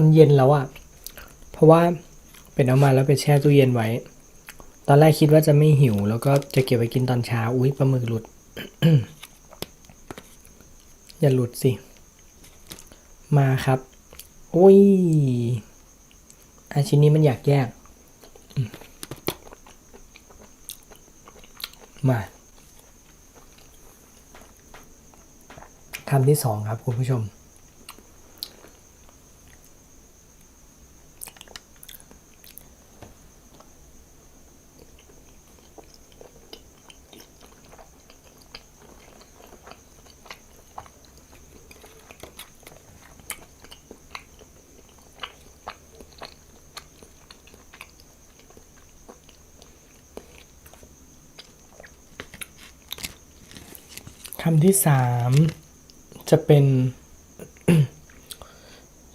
มันเย็นแล้วอะเพราะว่าเป็นเอามาแล้วไปแช่ตู้เย็นไว้ ตอนแรกคิดว่าจะไม่หิว แล้วก็จะเก็บไว้กินตอนเช้า อุ้ยปลาหมึกหลุด อย่าหลุดสิ มาครับอุ้ยอาชิ้นนี้มันอยากแยก มาคำที่สองครับคุณผู้ชมำที่สามจะเป็น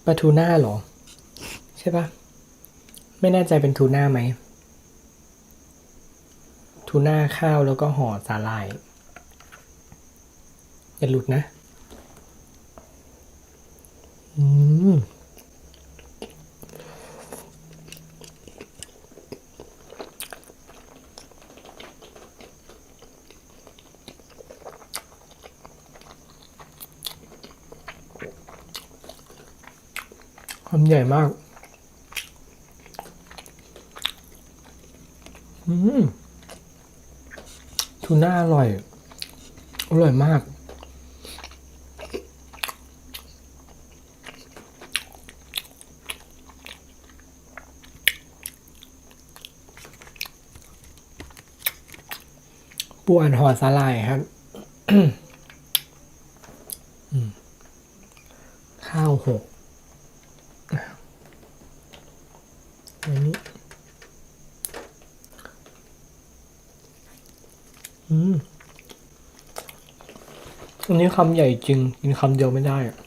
ปลาทูน่าหรอ ใช่ปะไม่แน่ใจเป็นทูน่าไหมทูน่าข้าวแล้วก็ห่อสาหร่ายอย่าหลุดนะ อืม คำใหญ่มาก อืมทูน่าอร่อย อร่อยมาก ปูอันห่อสาลายครับข้าวหก อันนี้ อืมอันนี้คำใหญ่จริง กินคำเดียวไม่ได้อะ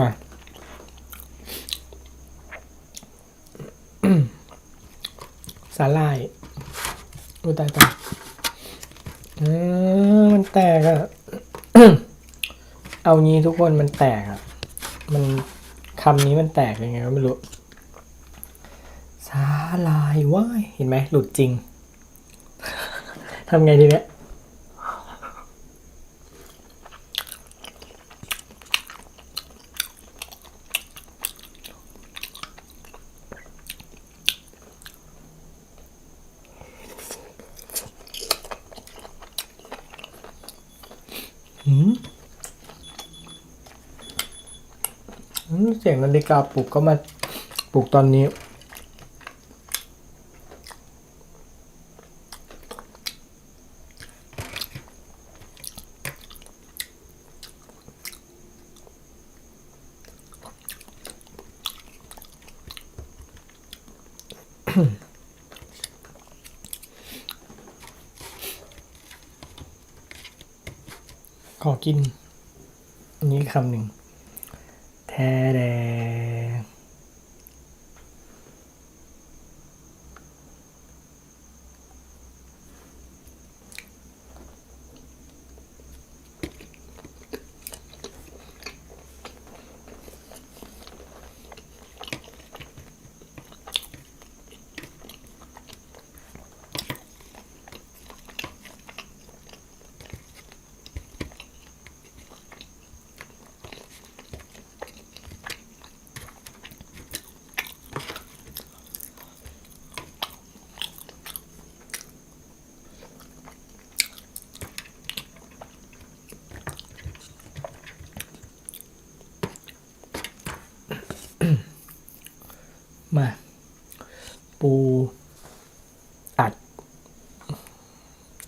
มาสาลายโอ้ตายตายมันแตกอะเอางี้ทุกคนมันแตกอะมันคำนี้มันแตกยังไงก็ไม่รู้สาลายว้ายเห็นไหมหลุดจริงทำไงทีเนี้ย เสียงนาฬิกาปลุกก็มาปลุกตอนนี้ขอกิน อันนี้คำหนึ่ง แ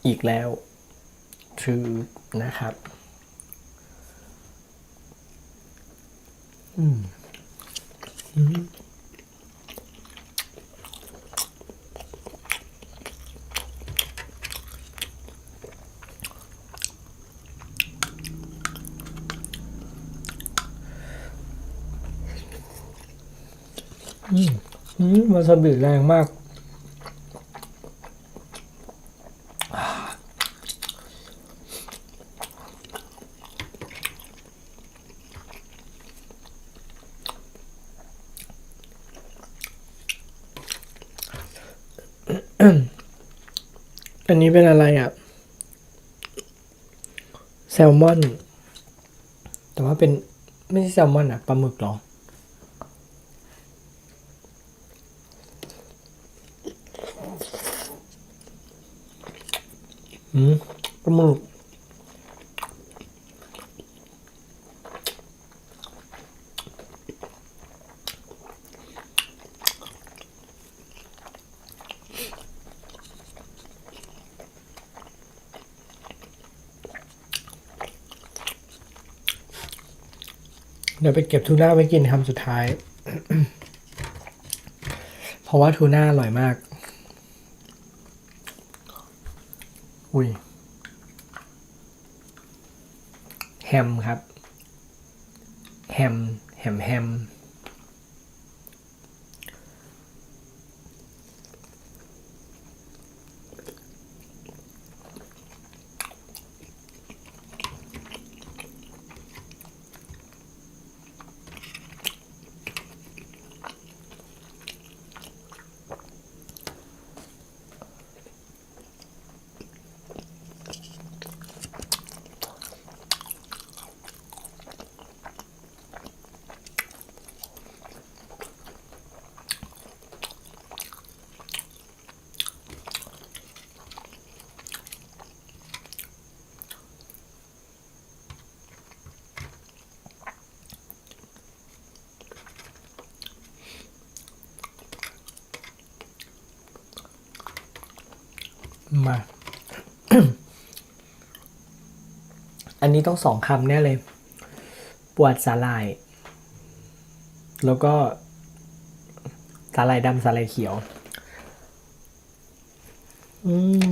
อีกแล้ว to นะครับอืมอืมอืมันซาบิแรงมาก นนี้เป็นอะไรอะ แซลมอน แต่ว่าเป็นไม่ใช่แซลมอนอะปลาหมึกหรอ อืมปลาหมึก ดี๋ยวไปเก็บทูน่าไว้กินคำสุดท้าย เพราะว่าทูน่าอร่อยมาก อุ้ย แฮมครับ แฮม แฮมแฮม มา อันนี้ต้องสองคำแน่เลย ปวดสาลาย แล้วก็สาลายดำสาลายเขียว อืม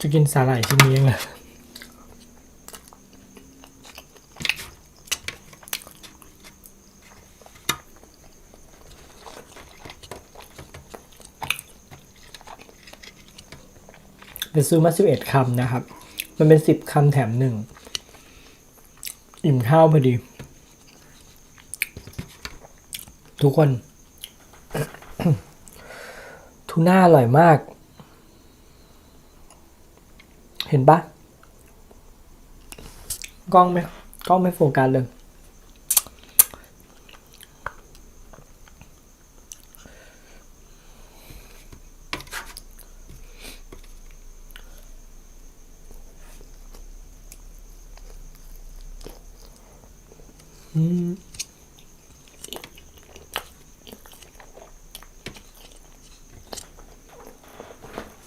จะกินสาหร่ายชิ้นนี้ยังไงเดี๋ยวซื้อมาสิบเอ็ดคำนะครับ มันเป็นสิบคำแถมหนึ่ง อิ่มข้าวพอดี ทุกคนทูน่าอร่อยมาก เห็นปะกล้องไม่กล้องไม่โฟกัสเลย อืม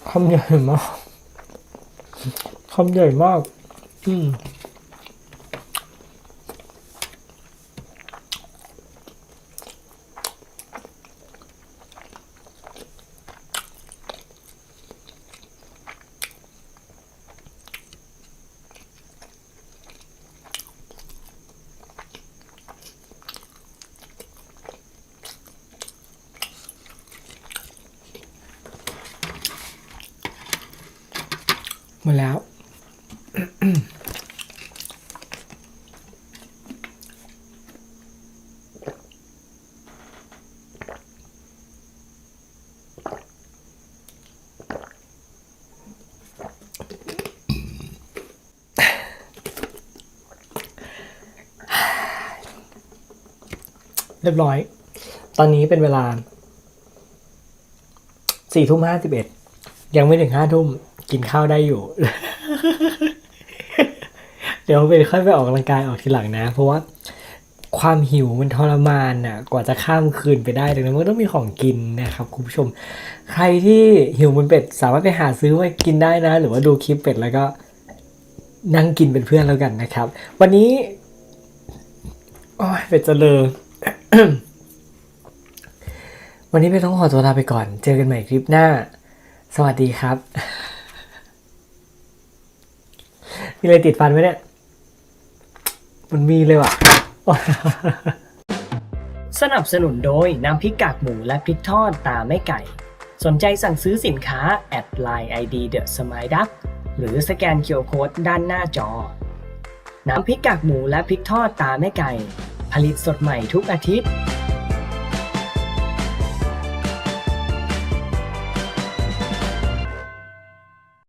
คำใหญ่มาก คำใหญ่มาก อืมหมดแล้ว เรียบร้อย ตอนนี้เป็นเวลาสี่ทุ่มห้าสิบเอ็ด ยังไม่ถึงห้าทุ่ม กินข้าวได้อยู่ ดี๋ยวไปค่อยไปออกกำลังกายออกทีหลังนะ เพราะว่าความหิวมันทรมานน่ะ กว่าจะข้ามคืนไปได้ดังนั้นมันต้องมีของกินนะครับคุณผู้ชม ใครที่หิวมันเป็ดสามารถไปหาซื้อไว้กินได้นะ หรือว่าดูคลิปเป็ดแล้วก็นั่งกินเป็นเพื่อนแล้วกันนะครับ วันนี้โอ้ยเป็ดจะเลอวันนี้เป็ดต้องขอตัวลาไปก่อน เจอกันใหม่คลิปหน้า สวัสดีครับ มีอะไรติดฟันไหมเนี่ย มันมีเลยว่ะ สนับสนุนโดยน้ำพริกกากหมูและพริกทอดตาไม่ไก่ สนใจสั่งซื้อสินค้าแอดไลน์ ID The Smile Duck หรือสแกนเคอร์โค้ดด้านหน้าจอ น้ำพริกกากหมูและพริกทอดตาไม่ไก่ ผลิตสดใหม่ทุกอาทิตย์